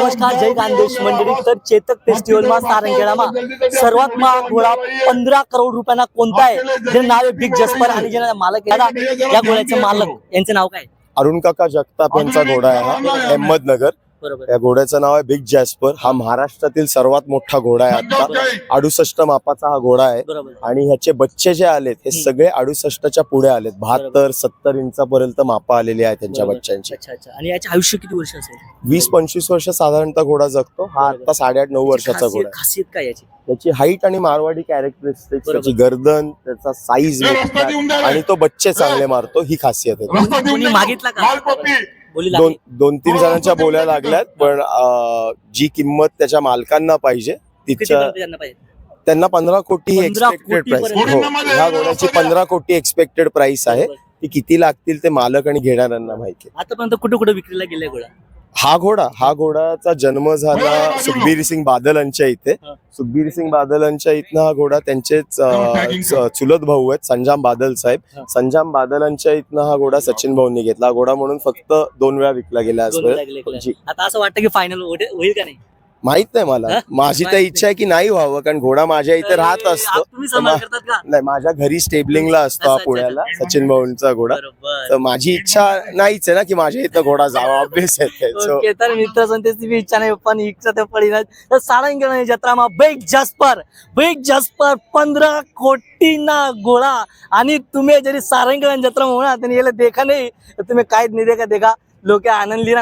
नमस्कार जय खानदेश मंडळी तर चेतक फेस्टिवल मा सारंगखेडा सर्वात महाग गोळा पंधरा करोड रुपयांना कोणता आहे? जे नाव आहे बिग जस्पर आणि जे मालक आहे. या गोळ्याचे मालक यांचे नाव काय? अरुण काका जगताप यांचा घोडा आहे हा अहमदनगर. बरोबर. या घोड्याचं नाव आहे बिग जॅस्पर. हा महाराष्ट्रातील सर्वात मोठा घोडा आहे आता अडुसष्ट मापाचा हा घोडा आहे. आणि ह्याचे बच्चे जे आलेत हे. सगळे अडुसष्टच्या पुढे आलेत. बहात्तर सत्तर इंचापर्यंत मापा आलेली आहे त्यांच्या. बच्चांची अच्छा आणि याचे आयुष्य किती वर्ष असेल? वीस पंचवीस वर्ष साधारणतः घोडा जगतो. हा. आता साडेआठ नऊ वर्षाचा घोडा आहे. खासियत काय याची? त्याची हाईट आणि मारवाडी कॅरेक्टरिस्टिक. त्याची गर्दन त्याचा साईज आणि तो बच्चे चांगले मारतो ही खासियत आहे. मागितला दोन दोन तीन जणांच्या बोल्या लागल्यात पण जी किंमत त्याच्या मालकांना पाहिजे तिच्या त्यांना पंधरा कोटी ही 15 एक्सपेक्टेड प्राइस. हो ह्या घोड्याची पंधरा कोटी एक्सपेक्टेड प्राइस आहे. ती किती लागतील ते मालक आणि घेणाऱ्यांना माहिती. आतापर्यंत कुठे कुठे विक्रीला गेलाय घोडा हा घोडा हा घोडाचा जन्म झाला सुखबीर सिंग बादल यांच्या इथे. सुखबीर सिंग बादल यांच्या इथनं हा घोडा त्यांचेच चुलत भाऊ आहेत संजाम बादल साहेब. संजाम बादलांच्या इथनं हा घोडा सचिन भाऊंनी घेतला. हा घोडा म्हणून फक्त दोन वेळा विकला गेला. आता असं वाटतं की फायनल होईल का नाही? माहीत नाही मला? माझी तर इच्छा आहे की नाही व्हावं कारण घोडा माझ्या इथे राहत असतो. नाही माझ्या घरी स्टेबलिंगला असतो हा पुण्याला. सचिन भाऊंचा घोडा तर माझी इच्छा नाहीच आहे ना की माझ्या इथं घोडा जावा ऑब्विस आहे So, ओके तर मित्र संतेची बी इच्छा नाही पण इच्छा ते पडी नाही तर सारंगण जत्रामा बेग जस्पर बेग जस्पर पंधरा कोटी ना गोळा आणि तुम्ही जरी सारंगण जत्रा म्हणा त्यांनी याला देखा नाही. तर तुम्ही काय नाही देखा देखा. लोक आनंद लिहिला